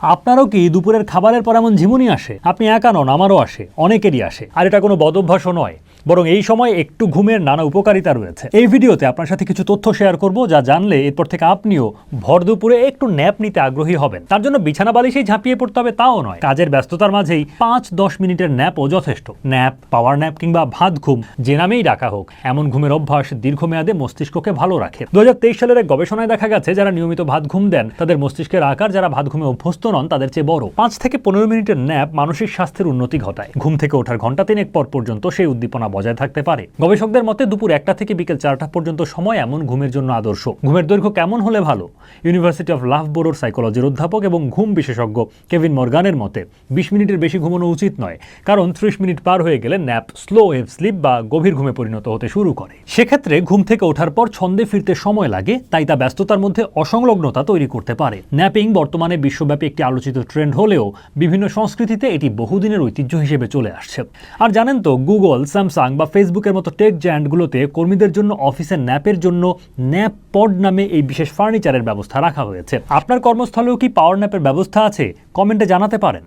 আপনারও কি দুপুরের খাবারের পর এমন ঝিমুনি আসে? আপনি একা নন, আমারও আসে, অনেকেরই আসে। আর এটা কোনো বদভ্যাসও নয়, বরং এই সময় একটু ঘুমের নানা উপকারিতা রয়েছে। এই ভিডিওতে আপনার সাথে কিছু তথ্য শেয়ার করব, যা জানলে এরপর থেকে আপনিও ভর দুপুরে একটু ন্যাপ নিতে আগ্রহী হবেন। তার জন্য বিছানা বালিশেই ঝাঁপিয়ে পড়তে হবে তাও নয়। কাজের ব্যস্ততার মাঝেই পাঁচ দশ মিনিটের ন্যাপও যথেষ্ট। ন্যাপ, পাওয়ার ন্যাপ কিংবা ভাত ঘুম, যে নামেই ডাকা হোক, এমন ঘুমের অভ্যাস দীর্ঘমেয়াদে মস্তিষ্ককে ভালো রাখে। দু হাজার তেইশ সালের এক গবেষণায় দেখা গেছে, যারা নিয়মিত ভাত ঘুম দেন, তাদের মস্তিষ্কের আকার যারা ভাত ঘুমে অভ্যস্ত নন তাদের চেয়ে বড়। পাঁচ থেকে পনেরো মিনিটের ন্যাপ মানসিক স্বাস্থ্যের উন্নতি ঘটায়। ঘুম থেকে ওঠার ঘণ্টা তিনেক পর পর্যন্ত সেই উদ্দীপনা বজায় থাকতে পারে। গবেষকদের মতে দুপুর একটা থেকে বিকেল চারটা পর্যন্ত সময় এমন ঘুমের জন্য আদর্শ। ঘুমের দৈর্ঘ্য কেমন হলে ভালো? ইউনিভার্সিটি অফ লাভবোরোর সাইকোলজির অধ্যাপক এবং ঘুম বিশেষজ্ঞ কেভিন মর্গানের মতে, বিশ মিনিটের বেশি ঘুমানো উচিত নয়, কারণ ত্রিশ মিনিট পার হয়ে গেলে ন্যাপ স্লো ওয়েভ স্লিপ বা গভীর ঘুমে পরিণত হতে শুরু করে। সেক্ষেত্রে ঘুম থেকে ওঠার পর ছন্দে ফিরতে সময় লাগে, তাই তা ব্যস্ততার মধ্যে অসংলগ্নতা তৈরি করতে পারে। ন্যাপিং বর্তমানে বিশ্বব্যাপী একটি আলোচিত ট্রেন্ড হলেও বিভিন্ন সংস্কৃতিতে এটি বহুদিনের ঐতিহ্য হিসেবে চলে আসছে। আর জানেন তো গুগল স্যামসাং বা ফেসবুকের মতো টেক জায়ান্টগুলোতে কর্মীদের জন্য অফিসের ন্যাপের জন্য ন্যাপ পড নামে এই বিশেষ ফার্নিচারের ব্যবস্থা রাখা হয়েছে। আপনার কর্মস্থলেও কি পাওয়ার ন্যাপের ব্যবস্থা আছে? কমেন্টে জানাতে পারেন।